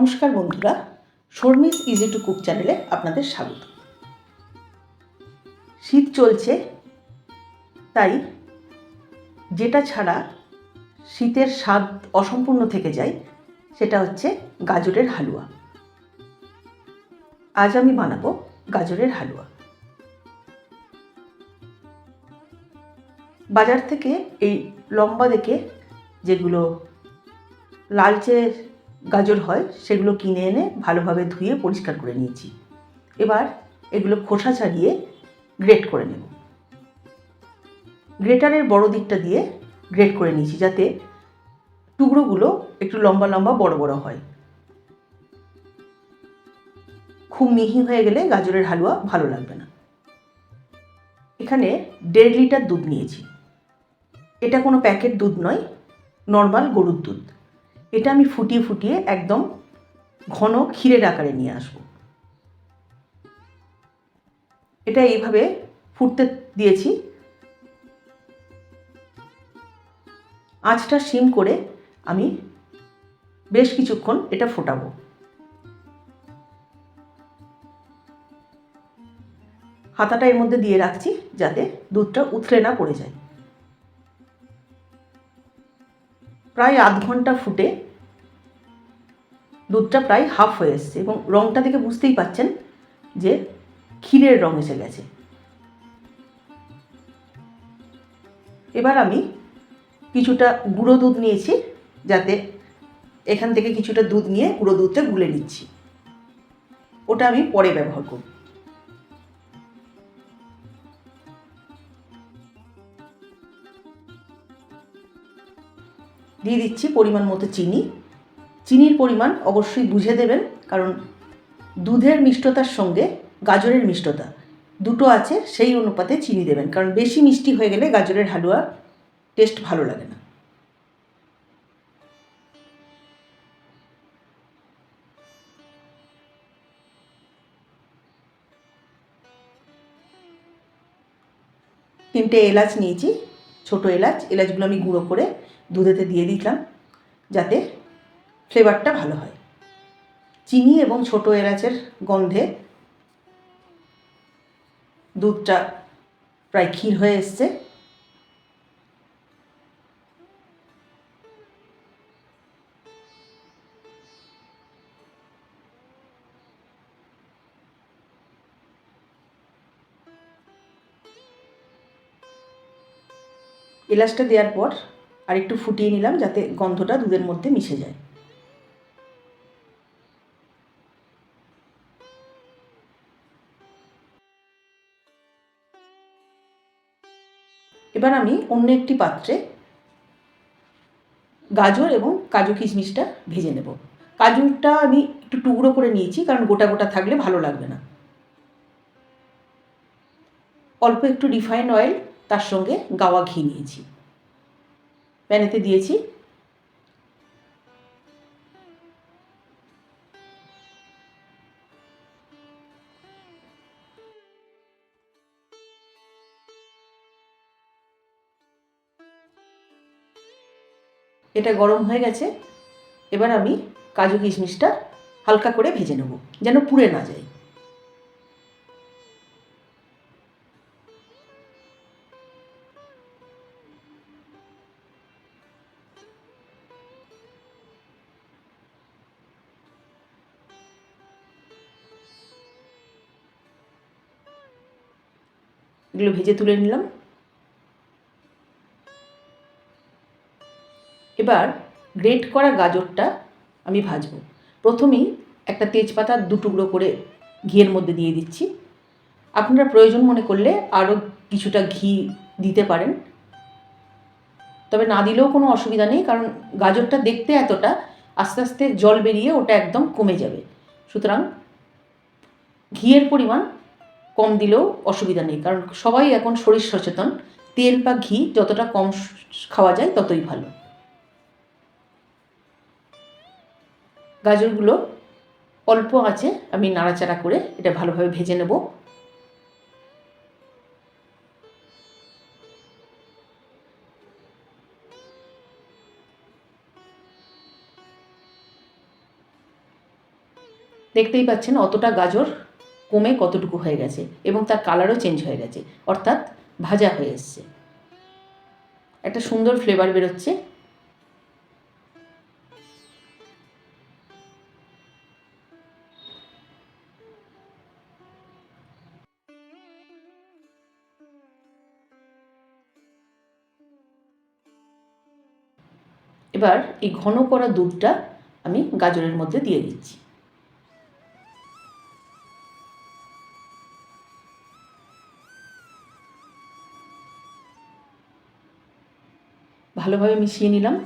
নমস্কার বন্ধুরা, Sharmi's easy to cook চ্যানেলে আপনাদের স্বাগত। শীত চলছে, তাই যেটা ছাড়া শীতের স্বাদ অসম্পূর্ণ থেকে যায়, সেটা হচ্ছে গাজরের হালুয়া। আজ আমি বানাবো গাজরের হালুয়া। বাজার থেকে এই লম্বা দেখে যেগুলো লালচে গাজর হয়, সেগুলো কিনে এনে ভালোভাবে ধুয়ে পরিষ্কার করে নিয়েছি। এবার এগুলো খোসা ছাড়িয়ে গ্রেট করে নেব। গ্রেটারের বড় দিকটা দিয়ে গ্রেট করে নিয়েছি যাতে টুকরোগুলো একটু লম্বা লম্বা বড় বড় হয়। খুব মিহি হয়ে গেলে গাজরের হালুয়া ভালো লাগবে না। এখানে দেড় লিটার দুধ নিয়েছি। এটা কোনো প্যাকেট দুধ নয়, নর্মাল গরুর দুধ। এটা আমি ফুটিয়ে ফুটিয়ে একদম ঘন ক্ষীরের আকারে নিয়ে আসব। এটা এইভাবে ফুটতে দিয়েছি। আঁচটা সিম করে আমি বেশ কিছুক্ষণ এটা ফোটাবো। হাতাটা এর মধ্যে দিয়ে রাখছি যাতে দুধটা উথলে না পড়ে যায়। প্রায় আধ ঘণ্টা ফুটে দুধটা প্রায় হাফ হয়ে এসছে এবং রঙটা দেখে বুঝতেই পাচ্ছেন যে ক্ষীরের রং এসে গেছে। এবার আমি কিছুটা গুঁড়ো দুধ নিয়েছি যাতে এখান থেকে কিছুটা দুধ নিয়ে গুঁড়ো দুধটা গুলে নিচ্ছি। ওটা আমি পরে ব্যবহার করব। দিয়ে দিচ্ছি পরিমাণ মতো চিনি। চিনির পরিমাণ অবশ্যই বুঝে দেবেন, কারণ দুধের মিষ্টতার সঙ্গে গাজরের মিষ্টতা দুটো আছে, সেই অনুপাতে চিনি দেবেন, কারণ বেশি মিষ্টি হয়ে গেলে গাজরের হালুয়া টেস্ট ভালো লাগে না। তিনটে এলাচ নিয়েছি। ছোট এলাচ, এলাচগুলো আমি গুঁড়ো করে দুধেতে দিয়ে দিতাম যাতে ফ্লেভারটা ভালো হয়। চিনি এবং ছোট এলাচের গন্ধে দুধটা প্রায় ক্ষীর হয়ে এসছে। এলাচটা দেওয়ার পর আর একটু ফুটিয়ে নিলাম যাতে গন্ধটা দুধের মধ্যে মিশে যায়। এবার আমি অন্য একটি পাত্রে গাজর এবং কাজু কিশমিশটা ভেজে নেব। কাজুটা আমি একটু টুকরো করে নিয়েছি কারণ গোটা গোটা থাকলে ভালো লাগবে না। অল্প একটু রিফাইন্ড অয়েল তার সঙ্গে গাওয়া ঘি নিয়েছি। প্যানেতে দিয়েছি। এটা গরম হয়ে গেছে। এবার আমি কাজু কিশমিশটা হালকা করে ভেজে নেব, যেন পুড়ে না যায়। এগুলো ভেজে তুলে নিলাম। এবার গ্রেট করা গাজরটা আমি ভাজবো। প্রথমেই একটা তেজপাতা দু টুকরো করে ঘিয়ের মধ্যে দিয়ে দিচ্ছি। আপনারা প্রয়োজন মনে করলে আরও কিছুটা ঘি দিতে পারেন। তবে না দিলেও কোনো অসুবিধা নেই, কারণ গাজরটা দেখতে এতটা আস্তে আস্তে জল বেরিয়ে ওটা একদম কমে যাবে। সুতরাং ঘিয়ের পরিমাণ কম দিলেও অসুবিধা নেই। কারণ সবাই এখন শরীর সচেতন। তেল বা ঘি যতটা কম খাওয়া যায় ততই ভালো। গাজরগুলো অল্প আছে, আমি নাড়াচাড়া করে এটা ভালোভাবে ভেজে নেব। দেখতেই পাচ্ছেন, অতটা গাজর কমে কতটুকু হয়ে গেছে এবং তার কালারও চেঞ্জ হয়ে গেছে, অর্থাৎ ভাজা হয়ে এসছে। একটা সুন্দর ফ্লেভার বেরোচ্ছে। এবার এই ঘন করা দুধটা আমি গাজরের মধ্যে দিয়ে দিচ্ছি। ভালোভাবে মিশিয়ে নিলাম।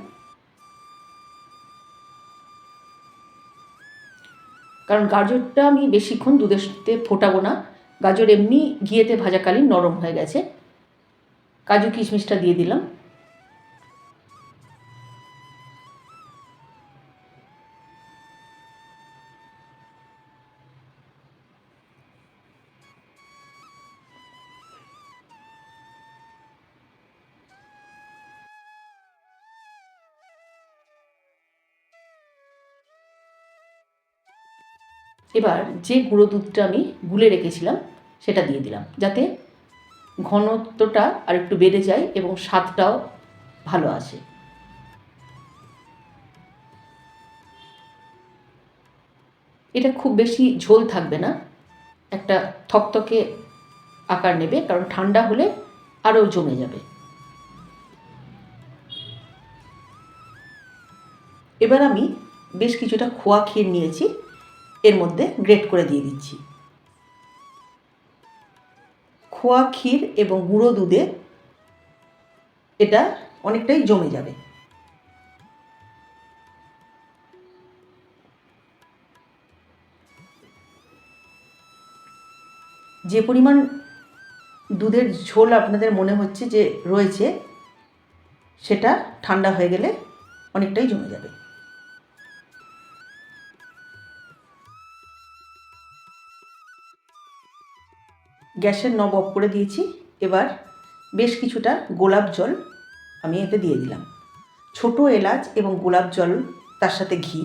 কারণ গাজরটা আমি বেশিক্ষণ দুধের সাথে ফোটাবো না। গাজর এমনি ঘিয়েতে ভাজাকালীন নরম হয়ে গেছে। কাজু কিশমিশটা দিয়ে দিলাম। এবার যে গুঁড়ো দুধটা আমি গুলে রেখেছিলাম, সেটা দিয়ে দিলাম, যাতে ঘনত্বটা আর একটু বেড়ে যায় এবং স্বাদটাও ভালো আসে। এটা খুব বেশি ঝোল থাকবে না, একটা থকথকে আকার নেবে, কারণ ঠান্ডা হলে আরও জমে যাবে। এবার আমি বেশ কিছুটা খোয়া ক্ষীর নিয়েছি এর মধ্যে গ্রেট করে দিয়ে দিচ্ছি। খোয়া ক্ষীর এবং গুঁড়ো দুধে এটা অনেকটাই জমে যাবে। যে পরিমাণ দুধের ঝোল আপনাদের মনে হচ্ছে যে রয়েছে, সেটা ঠান্ডা হয়ে গেলে অনেকটাই জমে যাবে। গ্যাসের নব অফ করে দিয়েছি। এবার বেশ কিছুটা গোলাপ জল আমি এতে দিয়ে দিলাম। ছোট এলাচ এবং গোলাপ জল তার সাথে ঘি।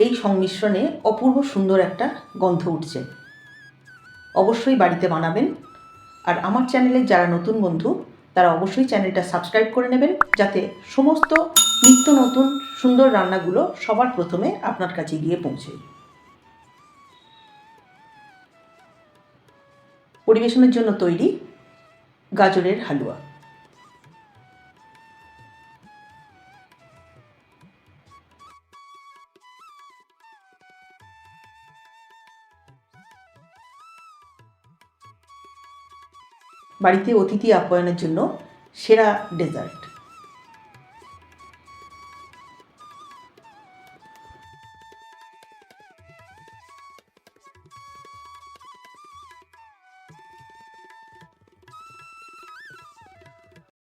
এই সংমিশ্রণে অপূর্ব সুন্দর একটা গন্ধ উঠছে। অবশ্যই বাড়িতে বানাবেন। আর আমার চ্যানেলের যারা নতুন বন্ধু, তারা অবশ্যই চ্যানেলটা সাবস্ক্রাইব করে নেবেন, যাতে সমস্ত নিত্য নতুন সুন্দর রান্নাগুলো সবার প্রথমে আপনার কাছে গিয়ে পৌঁছে। পরিবেশনের জন্য তৈরি গাজরের হালুয়া। বাড়িতে অতিথি আপ্যায়নের জন্য সেরা ডেজার্ট।